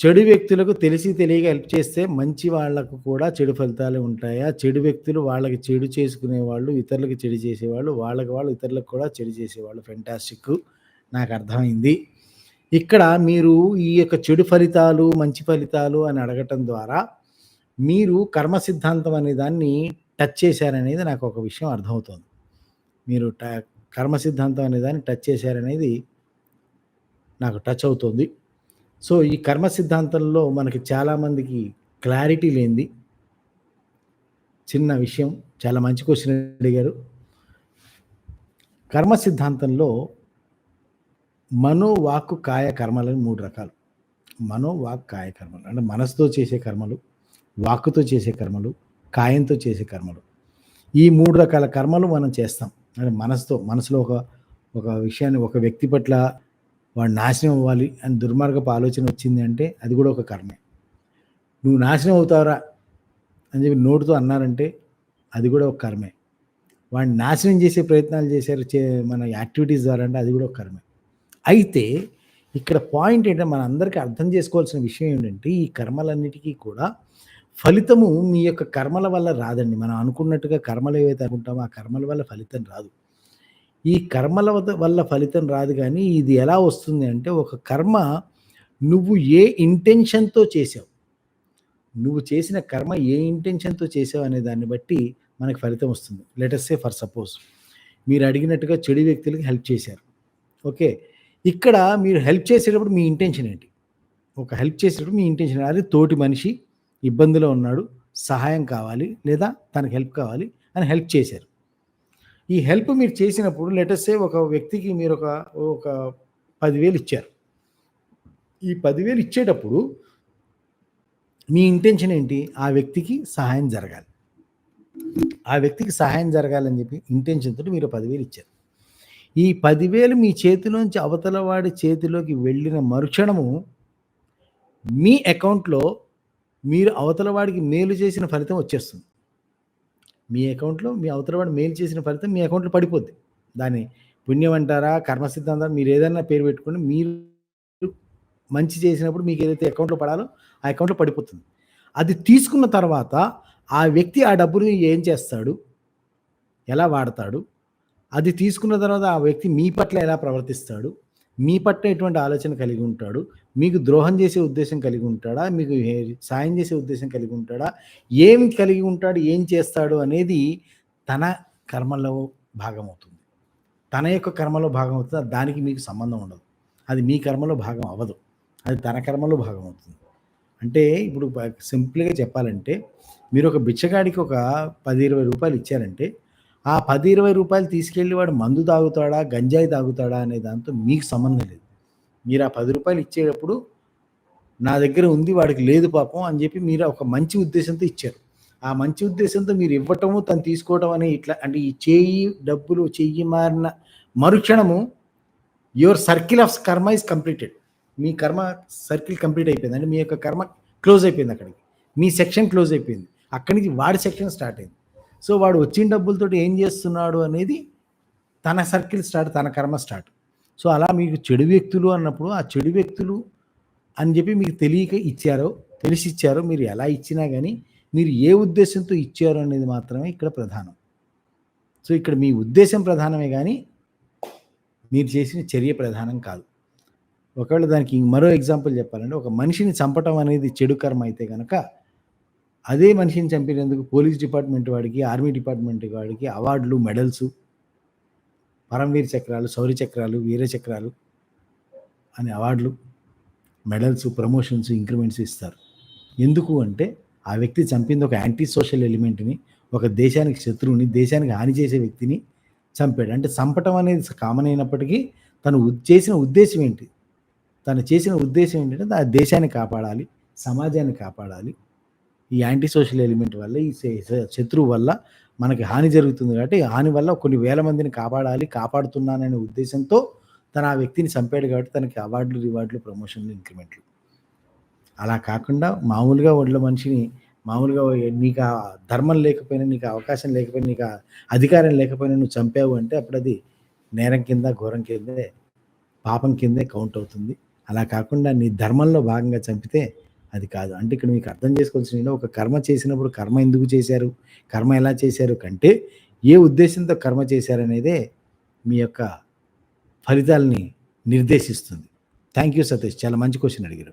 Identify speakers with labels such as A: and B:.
A: చెడు వ్యక్తులకు తెలిసి తెలియక హెల్ప్ చేస్తే మంచి వాళ్ళకు కూడా చెడు ఫలితాలు ఉంటాయా? చెడు వ్యక్తులు వాళ్ళకి చెడు చేసుకునే వాళ్ళు ఇతరులకు చెడు చేసేవాళ్ళు వాళ్ళకి వాళ్ళు ఇతరులకు కూడా చెడు చేసేవాళ్ళు. ఫెంటాస్టిక్ నాకు అర్థమైంది. ఇక్కడ మీరు ఈ యొక్క చెడు ఫలితాలు మంచి ఫలితాలు అని అడగటం ద్వారా మీరు కర్మ సిద్ధాంతం అనే దాన్ని టచ్ చేశారనేది నాకు ఒక విషయం అర్థమవుతుంది. మీరు ట కర్మ సిద్ధాంతం అనే దాన్ని టచ్ చేశారనేది నాకు టచ్ అవుతుంది. సో ఈ కర్మ సిద్ధాంతంలో మనకి చాలామందికి క్లారిటీ లేనిది. చిన్న విషయం చాలా మంచి క్వశ్చన్ అడిగారు. కర్మ సిద్ధాంతంలో మనో వాక్కు కాయ కర్మలని మూడు రకాలు. మనో వాక్ కాయ కర్మలు అంటే మనసుతో చేసే కర్మలు వాక్కుతో చేసే కర్మలు కాయంతో చేసే కర్మలు. ఈ మూడు రకాల కర్మలు మనం చేస్తాం. అంటే మనసుతో మనసులో ఒక ఒక విషయాన్ని ఒక వ్యక్తి పట్ల వాడు నాశనం అవ్వాలి అని దుర్మార్గపు ఆలోచన వచ్చింది అంటే అది కూడా ఒక కర్మే. నువ్వు నాశనం అవుతావరా అని చెప్పి నోటితో అన్నారంటే అది కూడా ఒక కర్మే. వాడిని నాశనం చేసే ప్రయత్నాలు చేశారు చే మన యాక్టివిటీస్ ద్వారా అంటే అది కూడా ఒక కర్మే. అయితే ఇక్కడ పాయింట్ ఏంటంటే మన అందరికీ అర్థం చేసుకోవాల్సిన విషయం ఏంటంటే ఈ కర్మలన్నిటికీ కూడా ఫలితము మీ యొక్క కర్మల వల్ల రాదండి. మనం అనుకున్నట్టుగా కర్మలు ఏవైతే అనుకుంటామో ఆ కర్మల వల్ల ఫలితం రాదు. ఈ కర్మల వల్ల ఫలితం రాదు కానీ ఇది ఎలా వస్తుంది అంటే ఒక కర్మ నువ్వు ఏ ఇంటెన్షన్తో చేసావు? నువ్వు చేసిన కర్మ ఏ ఇంటెన్షన్తో చేసావు అనే దాన్ని బట్టి మనకు ఫలితం వస్తుంది. లెటస్ సే ఫర్ సపోజ్ మీరు అడిగినట్టుగా చెడు వ్యక్తులకి హెల్ప్ చేశారు. ఓకే? ఇక్కడ మీరు హెల్ప్ చేసేటప్పుడు మీ ఇంటెన్షన్ ఏంటి? ఒక హెల్ప్ చేసేటప్పుడు మీ ఇంటెన్షన్ అది తోటి మనిషి ఇబ్బందిలో ఉన్నాడు సహాయం కావాలి లేదా తనకి హెల్ప్ కావాలి అని హెల్ప్ చేశారు. ఈ హెల్ప్ మీరు చేసినప్పుడు లెటర్సే ఒక వ్యక్తికి మీరు ఒక ఒక పదివేలు ఇచ్చారు. ఈ పదివేలు ఇచ్చేటప్పుడు మీ ఇంటెన్షన్ ఏంటి? ఆ వ్యక్తికి సహాయం జరగాలి. ఆ వ్యక్తికి సహాయం జరగాలని చెప్పి ఇంటెన్షన్తో మీరు పదివేలు ఇచ్చారు. ఈ పదివేలు మీ చేతిలోంచి అవతల వాడి చేతిలోకి వెళ్ళిన మరుక్షణము మీ అకౌంట్లో మీరు అవతల వాడికి మేలు చేసిన ఫలితం వచ్చేస్తుంది. మీ అకౌంట్లో మీ అవతల వాడు మేలు చేసిన ఫలితం మీ అకౌంట్లో పడిపోద్ది. దాన్ని పుణ్యం అంటారా కర్మ సిద్ధాంతం మీరు ఏదైనా పేరు పెట్టుకుని మీరు మంచి చేసినప్పుడు మీకు ఏదైతే అకౌంట్లో పడాలో ఆ అకౌంట్లో పడిపోతుంది. అది తీసుకున్న తర్వాత ఆ వ్యక్తి ఆ డబ్బుని ఏం చేస్తాడు? ఎలా వాడతాడు? అది తీసుకున్న తర్వాత ఆ వ్యక్తి మీ పట్ల ఎలా ప్రవర్తిస్తాడు? మీ పట్ల ఎటువంటి ఆలోచన కలిగి ఉంటాడు. మీకు ద్రోహం చేసే ఉద్దేశం కలిగి ఉంటాడా? మీకు సాయం చేసే ఉద్దేశం కలిగి ఉంటాడా? ఏమి కలిగి ఉంటాడు? ఏం చేస్తాడు? అనేది తన కర్మలో భాగం అవుతుంది తన యొక్క కర్మలో భాగం అవుతుంది దానికి మీకు సంబంధం ఉండదు. అది మీ కర్మలో భాగం అవ్వదు. అది తన కర్మలో భాగం అవుతుంది అంటే ఇప్పుడు సింపుల్గా చెప్పాలంటే మీరు ఒక బిచ్చగాడికి ఒక పది ఇరవై రూపాయలు ఇచ్చారంటే ఆ పది ఇరవై రూపాయలు తీసుకెళ్ళి వాడు మందు తాగుతాడా గంజాయి తాగుతాడా అనే దాంతో మీకు సంబంధం లేదు. మీరు ఆ పది రూపాయలు ఇచ్చేటప్పుడు నా దగ్గర ఉంది వాడికి లేదు పాపం అని చెప్పి మీరు ఒక మంచి ఉద్దేశంతో ఇచ్చారు. ఆ మంచి ఉద్దేశంతో మీరు ఇవ్వటము తను తీసుకోవటం అనే ఇట్లా అంటే ఈ చేయి డబ్బులు చెయ్యి మారిన మరుక్షణము your circle of karma is completed. మీ కర్మ సర్కిల్ కంప్లీట్ అయిపోయింది. అంటే మీ యొక్క కర్మ క్లోజ్ అయిపోయింది అక్కడికి. మీ సెక్షన్ క్లోజ్ అయిపోయింది. అక్కడి నుంచి వాడి సెక్షన్ స్టార్ట్ అయింది. సో వాడు వచ్చిన డబ్బులతోటి ఏం చేస్తున్నాడు అనేది తన సర్కిల్ స్టార్ట్ తన కర్మ స్టార్ట్. సో అలా మీకు చెడు వ్యక్తులు అన్నప్పుడు ఆ చెడు వ్యక్తులు అని చెప్పి మీకు తెలియక ఇచ్చారో తెలిసి ఇచ్చారో మీరు ఎలా ఇచ్చినా కానీ మీరు ఏ ఉద్దేశంతో ఇచ్చారో అనేది మాత్రమే ఇక్కడ ప్రధానం. సో ఇక్కడ మీ ఉద్దేశం ప్రధానమే కానీ మీరు చేసిన చర్య ప్రధానం కాదు. ఒకవేళ దానికి మరో ఎగ్జాంపుల్ చెప్పాలంటే ఒక మనిషిని చంపటం అనేది చెడు కర్మ అయితే కనుక అదే మనిషిని చంపినందుకు పోలీస్ డిపార్ట్మెంట్ వాడికి ఆర్మీ డిపార్ట్మెంట్ వాడికి అవార్డులు మెడల్స్ పరమవీర చక్రాలు శౌర్య చక్రాలు వీర చక్రాలు అనే అవార్డులు మెడల్స్ ప్రమోషన్స్ ఇంక్రిమెంట్స్ ఇస్తారు. ఎందుకు అంటే ఆ వ్యక్తి చంపింది ఒక యాంటీ సోషల్ ఎలిమెంట్ని ఒక దేశానికి శత్రువుని దేశానికి హాని చేసే వ్యక్తిని చంపాడు. అంటే చంపటం అనేది కామన్ అయినప్పటికీ తను ఉద్- చేసిన ఉద్దేశం ఏంటి? తను చేసిన ఉద్దేశం ఏంటంటే ఆ దేశాన్ని కాపాడాలి సమాజాన్ని కాపాడాలి ఈ యాంటీ సోషల్ ఎలిమెంట్ వల్ల ఈ శత్రువు వల్ల మనకి హాని జరుగుతుంది కాబట్టి హాని వల్ల కొన్ని వేల మందిని కాపాడాలి కాపాడుతున్నాననే ఉద్దేశంతో తన ఆ వ్యక్తిని చంపాడు కాబట్టి తనకి అవార్డులు రివార్డులు ప్రమోషన్లు ఇంక్రిమెంట్లు. అలా కాకుండా మామూలుగా ఉండే మనిషిని మామూలుగా నీకు ఆ ధర్మం లేకపోయినా నీకు అవకాశం లేకపోయినా నీకు అధికారం లేకపోయినా నువ్వు చంపావు అంటే అప్పుడు అది నేరం కింద ఘోరం కిందే పాపం కిందే కౌంట్ అవుతుంది. అలా కాకుండా నీ ధర్మంలో భాగంగా చంపితే అది కాదు. అంటే ఇక్కడ మీకు అర్థం చేసుకోవాల్సిన ఒక కర్మ చేసినప్పుడు కర్మ ఎందుకు చేశారు? కర్మ ఎలా చేశారు కంటే, ఏ ఉద్దేశంతో కర్మ చేశారనేదే మీ యొక్క ఫలితాల్ని నిర్దేశిస్తుంది. Thank you Satish. చాలా మంచి క్వశ్చన్ అడిగారు.